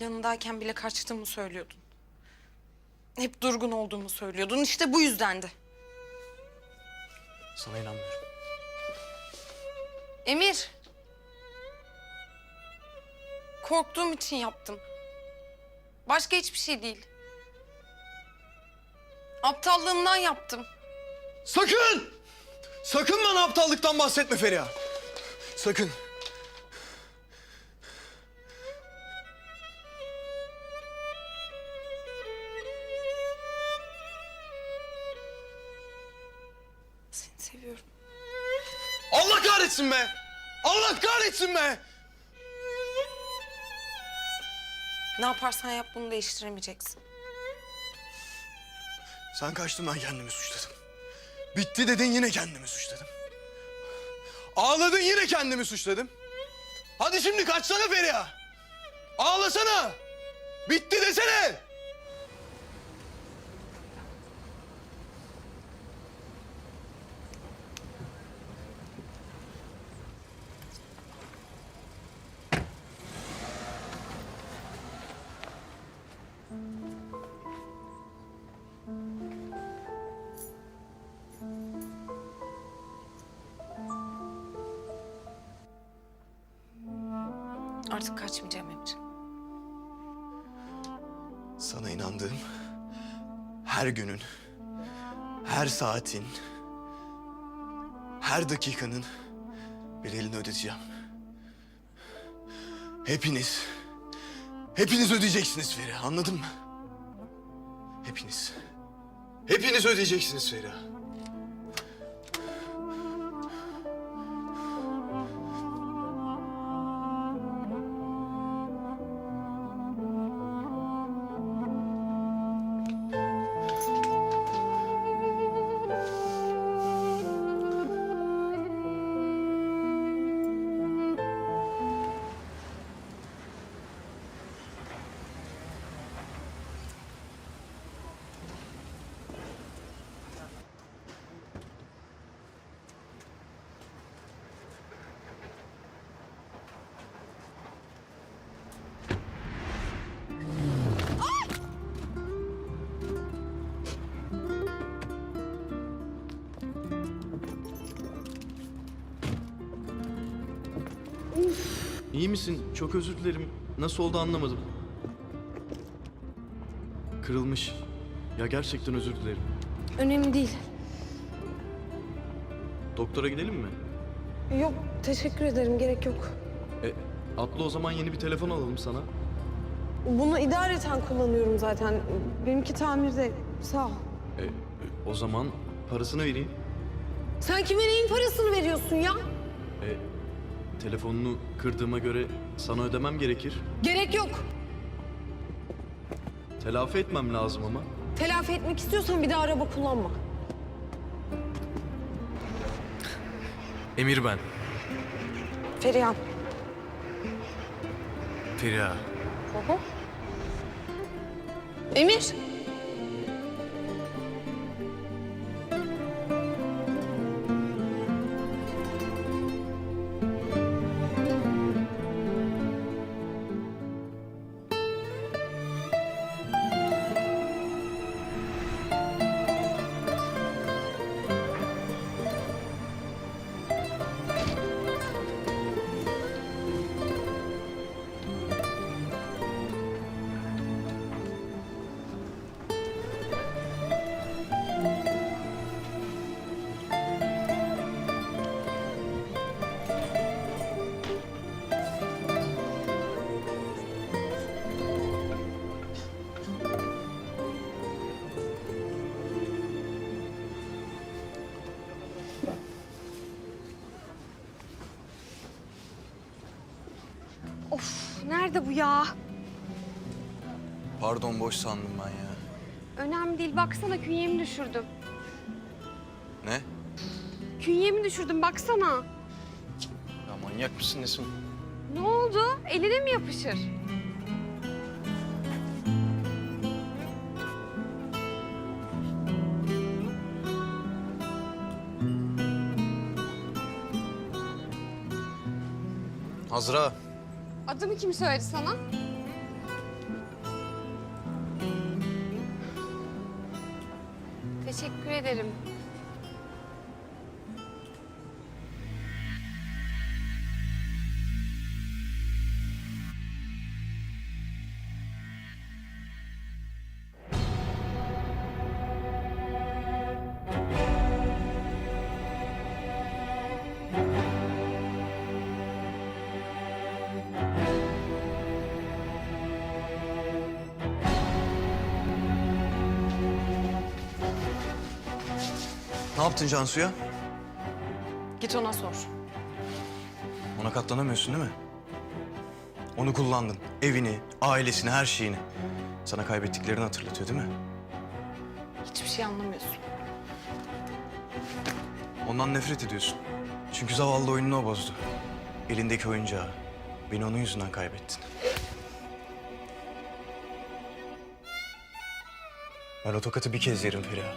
Yanındayken bile kaçtığımı söylüyordun. Hep durgun olduğumu söylüyordun. İşte bu yüzdendi. Sana inanmıyorum. Emir. Korktuğum için yaptım. Başka hiçbir şey değil. Aptallığımdan yaptım. Sakın! Sakın bana aptallıktan bahsetme Feriha. Sakın. Kahretsin be! Allah kahretsin be! Ne yaparsan yap bunu değiştiremeyeceksin. Sen kaçtın ben kendimi suçladım. Bitti dedin yine kendimi suçladım. Ağladın yine kendimi suçladım. Hadi şimdi kaçsana Feriha. Ağlasana. Bitti desene. Artık kaçmayacağım Emir. Sana inandığım her günün, her saatin, her dakikanın bedelini ödeteceğim. Hepiniz, hepiniz ödeyeceksiniz Feriha anladın mı? Hepiniz. Hepiniz ödeyeceksiniz Feriha. İyi misin? Çok özür dilerim. Nasıl oldu anlamadım. Kırılmış. Ya gerçekten özür dilerim. Önemli değil. Doktora gidelim mi? Yok teşekkür ederim gerek yok. E, atla o zaman yeni bir telefon alalım sana. Bunu idareten kullanıyorum zaten. Benimki tamirde. Sağ ol. E, e, o zaman parasını vereyim. Sen kime neyin parasını veriyorsun ya? Telefonunu kırdığıma göre sana ödemem gerekir. Gerek yok. Telafi etmem lazım ama. Telafi etmek istiyorsan bir daha araba kullanma. Emir ben. Feriha. Feriha. Emir. Nerede bu ya? Pardon boş sandım ben ya. Önemli değil baksana künyemi düşürdüm. Ne? Künyemi düşürdüm baksana. Ya manyak mısın nesin? Ne oldu? Eline mi yapışır? Azra. Adımı kim söyledi sana? Teşekkür ederim. Yaptın Cansu'ya? Git ona sor. Ona katlanamıyorsun değil mi? Onu kullandın. Evini, ailesini, her şeyini. Sana kaybettiklerini hatırlatıyor değil mi? Hiçbir şey anlamıyorsun. Ondan nefret ediyorsun. Çünkü zavallı oyununu o bozdu. Elindeki oyuncağı. Beni onun yüzünden kaybettin. Ben o tokatı bir kez yerim Feriha.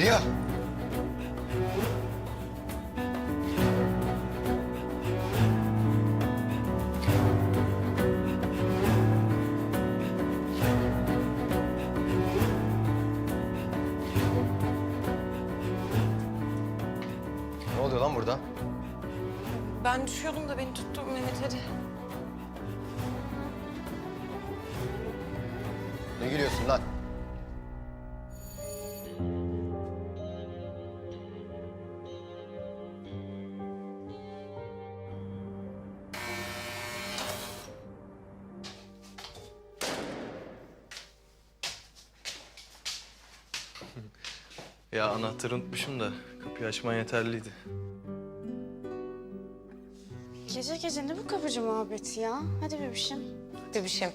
Feriha. Ne oluyor lan burada? Ben düşüyordum da beni tuttu Mehmet hadi. Ne gülüyorsun lan? Ya anahtarı unutmuşum da kapıyı açman yeterliydi. Gece gece ne bu kapıcı muhabbeti ya? Hadi bebişim. Hadi bir şey.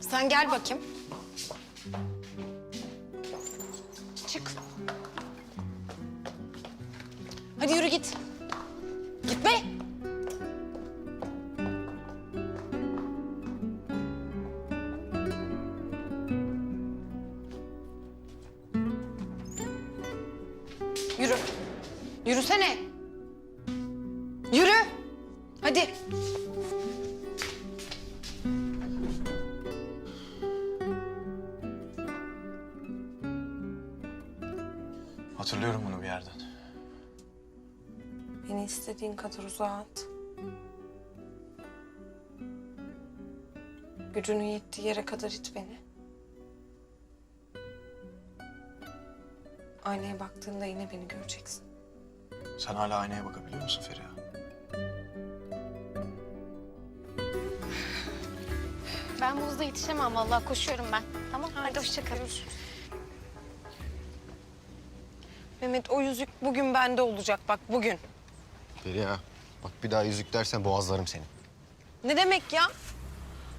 Sen gel bakayım. Çık. Hadi yürü git. Git Hadi. Hatırlıyorum bunu bir yerden. Beni istediğin kadar uzağa at. Gücünün yettiği yere kadar it beni. Aynaya baktığında yine beni göreceksin. Sen hala aynaya bakabiliyor musun Feriha? Ben bu hızla yetişemem vallahi koşuyorum ben. Tamam hadi hoşça kalın. Mehmet o yüzük bugün bende olacak bak bugün. Feriha. Bak bir daha yüzük dersen boğazlarım seni. Ne demek ya?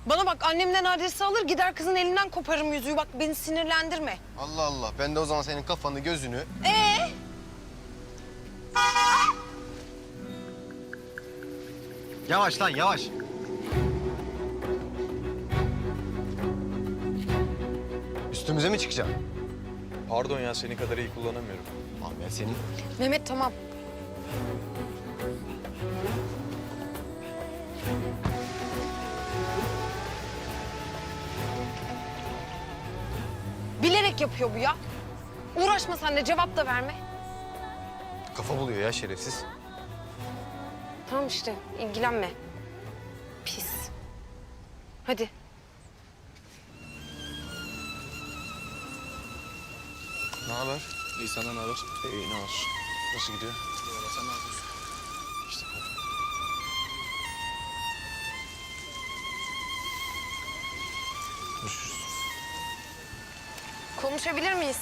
Bana bak annemden adresi alır gider kızın elinden koparım yüzüğü bak beni sinirlendirme. Allah Allah. Ben de o zaman senin kafanı, gözünü... Ee? Yavaş lan yavaş. Üstümüze mi çıkacaksın? Pardon ya seni kadar iyi kullanamıyorum. Lan ben senin... Mehmet tamam. Bilerek yapıyor bu ya. Uğraşma sen de cevap da verme. Kafa buluyor ya şerefsiz. Tamam işte ilgilenme. Pis. Hadi. Haber? İyi senden ne haber? İyi ne olsun. Nasıl gidiyor? Eyvallah sen ne yapıyorsun? İşte Görüşürüz. Konuşabilir miyiz?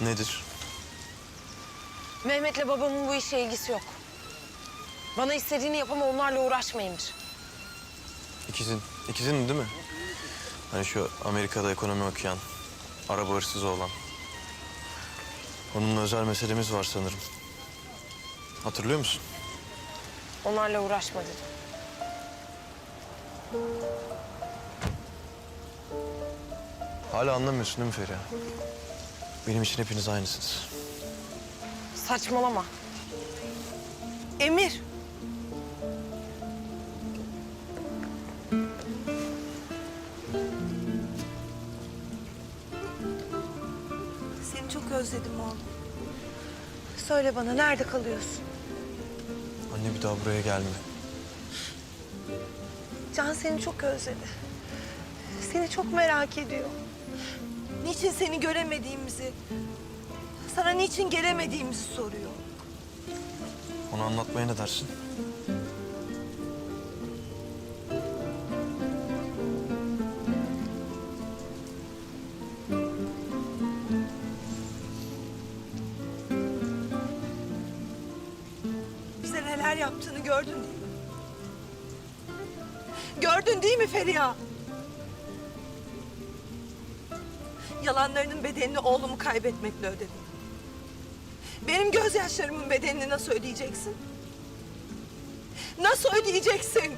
Nedir? Mehmet'le babamın bu işe ilgisi yok. Bana istediğini yap ama onlarla uğraşmayındır. İkizin, ikizin değil mi? Hani şu Amerika'da ekonomi okuyan, araba hırsızı olan. Onunla özel meselemiz var sanırım. Hatırlıyor musun? Onlarla uğraşma dedim. Hala anlamıyorsun değil mi Feriha? Benim için hepiniz aynısınız. Saçmalama. Emir. Söyle bana nerede kalıyorsun? Anne bir daha buraya gelme. Can seni çok özledi. Seni çok merak ediyor. Niçin seni göremediğimizi, sana niçin gelemediğimizi soruyor. Onu anlatmaya ne dersin? Neler yaptığını gördün değil mi? Gördün değil mi Feriha? Yalanlarının bedelini oğlumu kaybetmekle ödedin. Benim gözyaşlarımın bedelini nasıl ödeyeceksin? Nasıl ödeyeceksin?